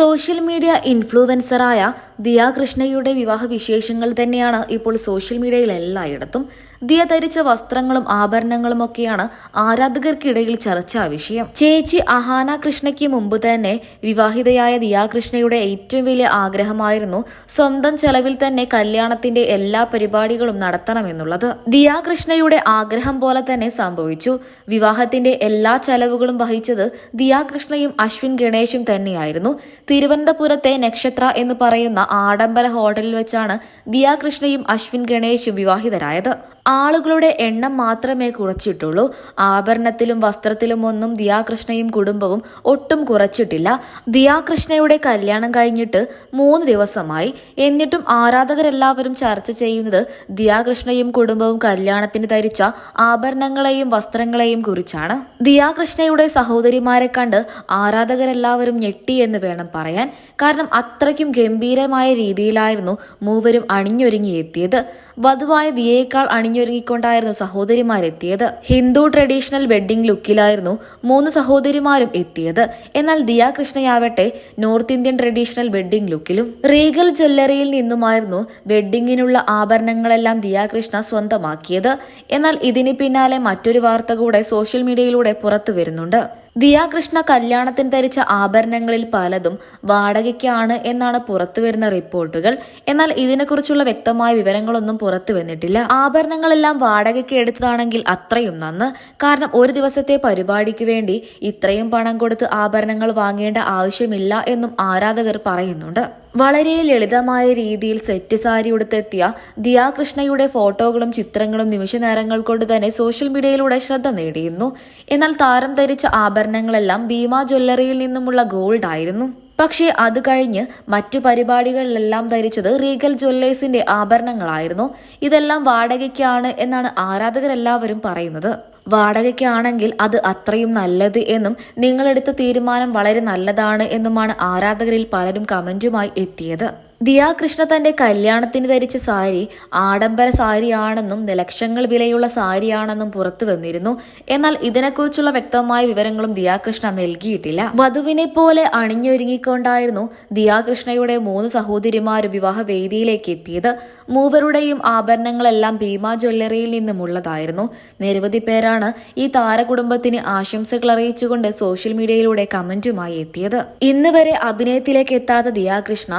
Social media ഇൻഫ്ലുവൻസറായ Diya കൃഷ്ണയുടെ വിവാഹ വിശേഷങ്ങൾ തന്നെയാണ് ഇപ്പോൾ സോഷ്യൽ മീഡിയയിൽ എല്ലായിടത്തും. ദിയ ധരിച്ച വസ്ത്രങ്ങളും ആഭരണങ്ങളും ഒക്കെയാണ് ആരാധകർക്കിടയിൽ ചർച്ചാ വിഷയം. ചേച്ചി അഹാന കൃഷ്ണയ്ക്ക് മുമ്പ് തന്നെ വിവാഹിതയായ ദിയ കൃഷ്ണയുടെ ഏറ്റവും വലിയ ആഗ്രഹമായിരുന്നു സ്വന്തം ചെലവിൽ തന്നെ കല്യാണത്തിന്റെ എല്ലാ പരിപാടികളും നടത്തണമെന്നുള്ളത്. ദിയ കൃഷ്ണയുടെ ആഗ്രഹം പോലെ തന്നെ സംഭവിച്ചു. വിവാഹത്തിന്റെ എല്ലാ ചെലവുകളും വഹിച്ചത് ദിയ കൃഷ്ണയും അശ്വിൻ ഗണേശും തന്നെയായിരുന്നു. തിരുവനന്തപുരത്തെ നക്ഷത്ര എന്ന് പറയുന്ന ആഡംബര ഹോട്ടലിൽ വെച്ചാണ് ദിയാകൃഷ്ണയും അശ്വിൻ ഗണേശും വിവാഹിതരായത്. ആളുകളുടെ എണ്ണം മാത്രമേ കുറച്ചിട്ടുള്ളൂ. ആഭരണത്തിലും വസ്ത്രത്തിലും ഒന്നും ദിയാകൃഷ്ണയും കുടുംബവും ഒട്ടും കുറച്ചിട്ടില്ല. ദിയാകൃഷ്ണയുടെ കല്യാണം കഴിഞ്ഞിട്ട് മൂന്ന് ദിവസമായി. എന്നിട്ടും ആരാധകരെല്ലാവരും ചർച്ച ചെയ്യുന്നത് ദിയാകൃഷ്ണയും കുടുംബവും കല്യാണത്തിന് ധരിച്ച ആഭരണങ്ങളെയും വസ്ത്രങ്ങളെയും കുറിച്ചാണ്. ദിയാകൃഷ്ണയുടെ സഹോദരിമാരെ കണ്ട് ആരാധകരെല്ലാവരും ഞെട്ടി എന്ന് വേണം പറയാൻ. കാരണം അത്രയ്ക്കും ഗംഭീരമായ രീതിയിലായിരുന്നു മൂവരും അണിഞ്ഞൊരുങ്ങി എത്തിയത്. വധുവായ ദിയേക്കാൾ അണിഞ്ഞൊരുങ്ങിക്കൊണ്ടായിരുന്നു സഹോദരിമാരെത്തിയത്. ഹിന്ദു ട്രഡീഷണൽ വെഡ്ഡിംഗ് ലുക്കിലായിരുന്നു മൂന്ന് സഹോദരിമാരും എത്തിയത്. എന്നാൽ ദിയ കൃഷ്ണയാവട്ടെ നോർത്ത് ഇന്ത്യൻ ട്രഡീഷണൽ വെഡ്ഡിംഗ് ലുക്കിലും റീഗൽ ജ്വല്ലറിയിൽ നിന്നുമായിരുന്നു വെഡ്ഡിങ്ങിനുള്ള ആഭരണങ്ങളെല്ലാം ദിയ കൃഷ്ണ സ്വന്തമാക്കിയത്. എന്നാൽ ഇതിന് പിന്നാലെ മറ്റൊരു വാർത്ത കൂടെ സോഷ്യൽ മീഡിയയിലൂടെ പുറത്തു വരുന്നുണ്ട് ദിയാകൃഷ്ണ കല്യാണത്തിന് ധരിച്ച ആഭരണങ്ങളിൽ പലതും വാടകയ്ക്കാണ് എന്നാണ് പുറത്തുവരുന്ന റിപ്പോർട്ടുകൾ. എന്നാൽ ഇതിനെക്കുറിച്ചുള്ള വ്യക്തമായ വിവരങ്ങളൊന്നും പുറത്തു വന്നിട്ടില്ല ആഭരണങ്ങളെല്ലാം വാടകയ്ക്ക് എടുത്തതാണെങ്കിൽ അത്രയും നന്ന്. കാരണം ഒരു ദിവസത്തെ പരിപാടിക്ക് വേണ്ടി ഇത്രയും പണം കൊടുത്ത് ആഭരണങ്ങൾ വാങ്ങേണ്ട ആവശ്യമില്ല എന്നും ആരാധകർ പറയുന്നുണ്ട്. വളരെ ലളിതമായ രീതിയിൽ സെറ്റ് സാരി ഉടുത്തെത്തിയ ദിയാകൃഷ്ണയുടെ ഫോട്ടോകളും ചിത്രങ്ങളും നിമിഷ നേരങ്ങൾ കൊണ്ട് തന്നെ സോഷ്യൽ മീഡിയയിലൂടെ ശ്രദ്ധ നേടിയിരുന്നു. എന്നാൽ താരം ധരിച്ച ആഭരണങ്ങളെല്ലാം ഭീമ ജ്വല്ലറിയിൽ നിന്നുമുള്ള ഗോൾഡ് ആയിരുന്നു. പക്ഷേ അത് കഴിഞ്ഞ് മറ്റു പരിപാടികളിലെല്ലാം ധരിച്ചത് റീഗൽ ജ്വല്ലേഴ്സിന്റെ ആഭരണങ്ങളായിരുന്നു. ഇതെല്ലാം വാടകയ്ക്കാണ് എന്നാണ് ആരാധകരെല്ലാവരും പറയുന്നത്. വാടകയ്ക്കാണെങ്കിൽ അത് അത്രയും നല്ലത് എന്നും നിങ്ങളെടുത്ത തീരുമാനം വളരെ നല്ലതാണ് എന്നുമാണ് ആരാധകരിൽ പലരും കമന്റുമായി എത്തിയത്. ദിയ കൃഷ്ണ തന്റെ കല്യാണത്തിന് ധരിച്ച സാരി ആഡംബര സാരിയാണെന്നും ലക്ഷങ്ങൾ വിലയുള്ള സാരിയാണെന്നും പുറത്തു വന്നിരുന്നു. എന്നാൽ ഇതിനെക്കുറിച്ചുള്ള വ്യക്തമായ വിവരങ്ങളും ദിയാകൃഷ്ണ നൽകിയിട്ടില്ല. വധുവിനെ പോലെ അണിഞ്ഞൊരുങ്ങിക്കൊണ്ടായിരുന്നു ദിയാകൃഷ്ണയുടെ മൂന്ന് സഹോദരിമാരും വിവാഹവേദിയിലേക്ക് എത്തിയത്. മൂവരുടെയും ആഭരണങ്ങളെല്ലാം ഭീമ ജ്വല്ലറിയിൽ നിന്നുമുള്ളതായിരുന്നു നിരവധി പേരാണ് ഈ താരകുടുംബത്തിന് ആശംസകൾ അറിയിച്ചുകൊണ്ട് സോഷ്യൽ മീഡിയയിലൂടെ കമന്റുമായി എത്തിയത്. ഇന്ന് വരെ അഭിനയത്തിലേക്ക് എത്താത്ത ദിയാകൃഷ്ണ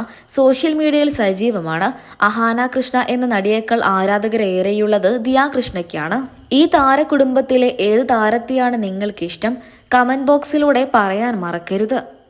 മീഡിയയിൽ സജീവമാണ്. അഹാന കൃഷ്ണ എന്ന നടിയേക്കാൾ ആരാധകരേറെയുള്ളത് ദിയാ കൃഷ്ണയ്ക്കാണ്. ഈ താരകുടുംബത്തിലെ ഏത് താരത്തെയാണ് നിങ്ങൾക്കിഷ്ടം? കമന്റ് ബോക്സിലൂടെ പറയാൻ മറക്കരുത്.